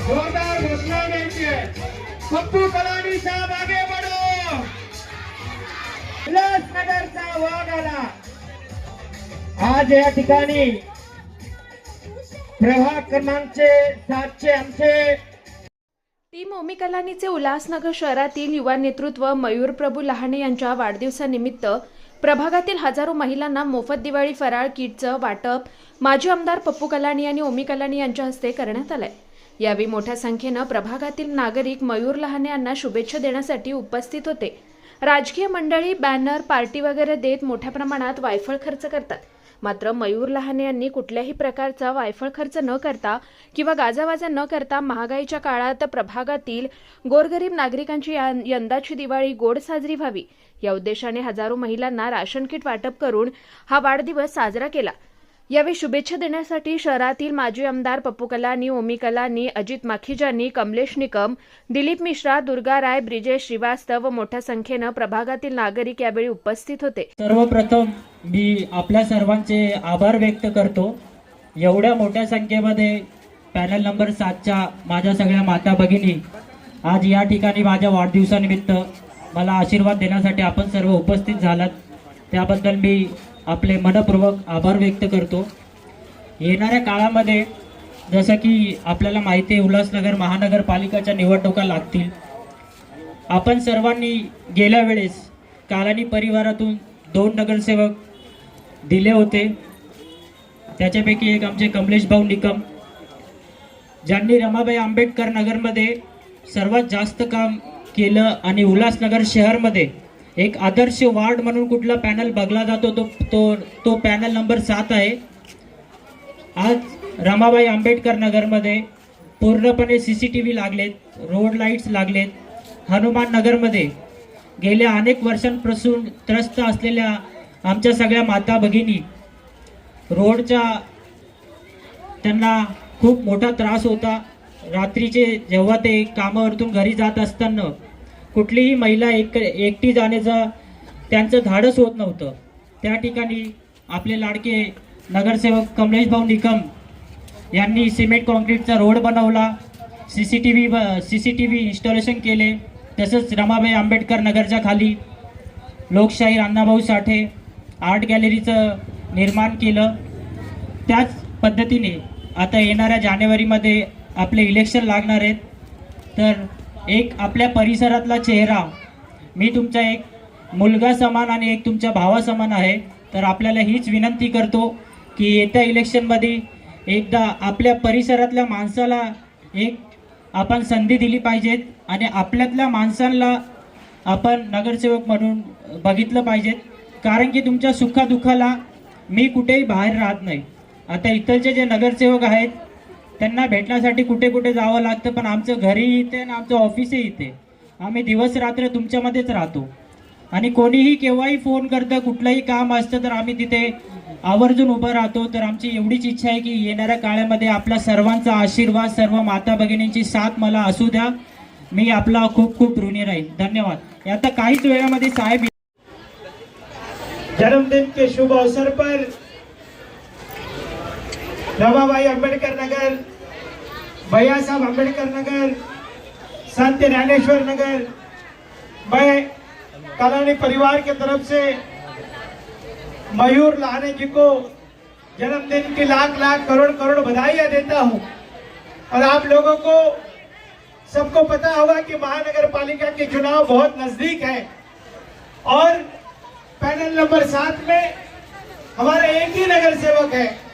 जोरदार घोषणा द्यायची आहे पप्पू कलानी साहेब आगे बढ़ो उल्हासनगरचा वाघ आला आज या ठिकाणी प्रभाग क्रमांकचे सातशे आमचे टीम ओमी कलानीचे उल्हासनगर शहरातील युवा नेतृत्व मयूर प्रभू लहाने यांच्या वाढदिवसानिमित्त प्रभागातील हजारो महिलांना मोफत दिवाळी फराळ किटचं वाटप माजी आमदार पप्पू कलाणी आणि ओमी कलाणी यांच्या हस्ते करण्यात आलंय. यावेळी मोठ्या संख्येनं प्रभागातील नागरिक मयूर लहाने यांना शुभेच्छा देण्यासाठी उपस्थित होते. राजकीय मंडळी बॅनर पार्टी वगैरे देत मोठ्या प्रमाणात वायफळ खर्च करतात. मात्र मयूर लहाने यांनी कुठल्याही प्रकारचा वायफळ खर्च न करता किंवा गाजावाजा न करता महागाईच्या काळात प्रभागातील गोरगरीब नागरिकांची यंदाची दिवाळी गोड साजरी व्हावी. या उद्देशाने हजारो महिलांना राशन किट वाटप करून हा वाढदिवस साजरा केला. यावेळी शुभेच्छा देण्यासाठी शहरातील माजी आमदार पप्पू कलानी ओमी कलानी अजित माखीजानी कमलेश निकम दिलीप मिश्रा दुर्गा राय ब्रिजेश श्रीवास्तव व मोठ्या संख्येनं प्रभागातील नागरिक यावेळी उपस्थित होते. सर्वप्रथम मी आपल्या सर्वांचे आभार व्यक्त करतो. एवढ्या मोठ्या संख्येमध्ये पॅनल नंबर सातच्या माझ्या सगळ्या माता भगिनी आज या ठिकाणी माझ्या वाढदिवसानिमित्त मला आशीर्वाद देण्यासाठी आपण सर्व उपस्थित झालात. त्याबद्दल मी आपले मनपूर्वक आभार व्यक्त करतो. येणाऱ्या काळामध्ये जसं की आपल्याला माहिती आहे उल्हासनगर महानगरपालिकाच्या निवडणुका लागतील. आपण सर्वांनी गेल्या वेळेस कालानी परिवारातून दोन नगरसेवक दिले होते. त्याच्यापैकी एक आमचे कमलेश भाऊ निकम ज्यांनी रमाबाई आंबेडकर नगरमध्ये सर्वात जास्त काम केलं आणि उल्हासनगर शहरमध्ये एक आदर्श वार्ड म्हणून कुठला पॅनल बघला जातो तो तो तो पॅनल नंबर सात आहे. आज रमाबाई आंबेडकर नगरमध्ये पूर्णपणे सी सी टी व्ही लागलेत रोड लाईट्स लागलेत. हनुमान नगरमध्ये गेल्या अनेक वर्षांपासून त्रस्त असलेल्या आमच्या सगळ्या माता भगिनी रोडच्या त्यांना खूप मोठा त्रास होता. रात्रीचे जेव्हा ते कामावरतून घरी जात असताना कुठलीही महिला एक एकटी जाण्याचं त्यांचं धाडस होत नव्हतं. त्या ठिकाणी आपले लाडके नगरसेवक कमलेश भाऊ निकम यांनी सिमेंट कॉन्क्रीटचा रोड बनवला C C T V C C T V installation केले तसंच रमाबाई आंबेडकर नगरच्या खाली लोकशाही अण्णाभाऊ साठे आर्ट गॅलरीचं निर्माण केलं. त्याच पद्धतीने आता येणाऱ्या जानेवारीमध्ये आपले इलेक्शन लागणार आहेत. तर एक आपल्या परिसरातला चेहरा. मी तुमचा एक मुलगा समान आणि एक तुमच्या भावा समान आहे. तर आपल्याला हीच विनंती करतो की येत्या इलेक्शनमध्ये एकदा आपल्या परिसरातल्या माणसाला एक आपण संधी दिली पाहिजेत आणि आपल्यातल्या माणसांना आपण नगरसेवक म्हणून बघितलं पाहिजेत. कारण की तुमच्या सुखादुखाला मी कुठेही बाहेर राहत नाही. आता इथलचे जे नगरसेवक आहेत त्यांना भेटण्यासाठी कुठे कुठे जावं लागतं पण आमचं घरी इथे आणि आमचं ऑफिसही इथे. आम्ही दिवस रात्र तुमच्यामध्येच राहतो. आणि कोणीही केव्हाही फोन करतं कुठलंही काम असतं तर आम्ही तिथे आवर्जून उभं राहतो. तर आमची एवढीच इच्छा आहे की येणाऱ्या काळामध्ये आपला सर्वांचा आशीर्वाद सर्व माता भगिनींची साथ मला असू द्या. मी आपला खूप खूप ऋणी राहील धन्यवाद. आता काहीच वेळामध्ये साहेब जन्मदिन के शुभ अवसर पर रमाबाई अंबेडकर नगर, भैया साहब अंबेडकर नगर, संत ज्ञानेश्वर नगर। मैं कलानी परिवार के तरफ़ से मयूर लाने जी को जन्मदिन की लाख लाख करोड़ करोड़ बधाइयाँ देता हूँ। और आप लोगों को सबको पता होगा कि महानगर पालिका के चुनाव बहुत नज़दीक है। और पैनल नंबर सात में हमारा एक ही नगर सेवक है।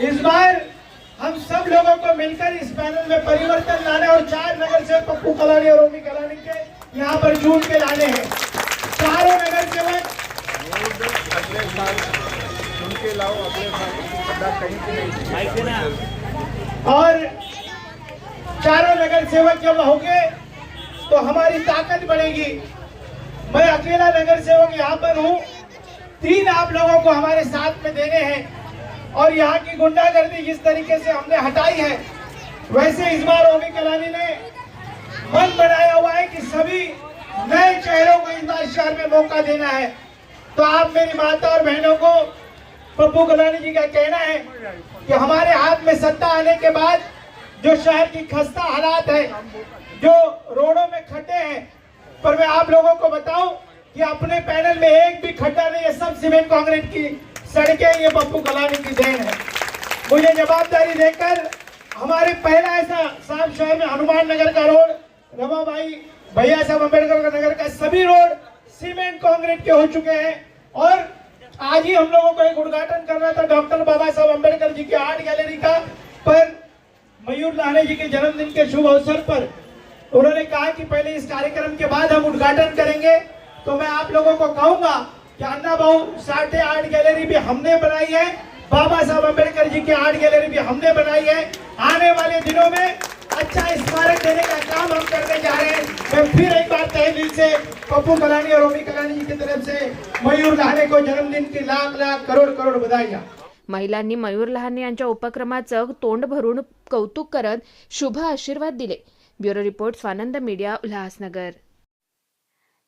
इस बार हम सब लोगों को मिलकर इस पैनल में परिवर्तन लाने और चार नगर सेवक पप्पू कलानी और ओमी कलानी के यहाँ पर चुन के लाने हैं। चारों नगर सेवक। और चारों नगर सेवक जब होंगे तो हमारी ताकत बढ़ेगी। मैं अकेला नगर सेवक यहाँ पर हूँ। तीन आप लोगों को हमारे साथ में देने हैं। और यहाँ की गुंडागर्दी जिस तरीके से हमने हटाई है, वैसे इस बार ओमी कलानी ने मन बनाया हुआ है कि सभी नए चेहरों को इस बार शहर में मौका देना है। तो आप मेरी माता और बहनों को, पप्पू कलानी जी का कहना है कि हमारे हाथ में सत्ता आने के बाद जो शहर की खस्ता हालात है, जो रोडों में खड्डे हैं, पर मैं आप लोगों को बताऊँ कि अपने पैनल में एक भी खड्डा नहीं है, सब सीमेंट, कांक्रीट की। सड़कें ये पप्पू कलानी की देन है। मुझे जवाबदारी देकर हमारे पहला ऐसा साफ़ शहर में हनुमान नगर का रोड रमाबाई भैया साहब अंबेडकर का नगर का सभी रोड सीमेंट, कांक्रीट के हो चुके हैं। और आज ही हम लोगों को एक उद्घाटन करना था डॉक्टर बाबा साहब अंबेडकर जी की आर्ट गैलरी का। पर मयूर लाने जी के जन्मदिन के शुभ अवसर पर उन्होंने कहा कि पहले इस कार्यक्रम के बाद हम उद्घाटन करेंगे। तो मैं आप लोगों को कहूँगा कि अन्ना भाऊ साठे आर्ट गैलरी भी हमने बनाई है. बाबा साहब अम्बेडकर जी की आर्ट गैलरी भी हमने बनाई है. आने वाले दिनों में अच्छा स्मारक देने का काम हम करने जा रहे हैं. मैं फिर एक बार तहे दिल से पप्पू कलानी और ओमी कलानी जी की तरफ से मयूर लाने को जन्मदिन की लाख लाख करोड़ करोड़ बधाइयाँ. महिलांनी मयूर लहाने यांच्या उपक्रमाचं तोंड भरून कौतुक करत शुभ आशीर्वाद दिले. Bureau report Swanand media Ulhasnagar.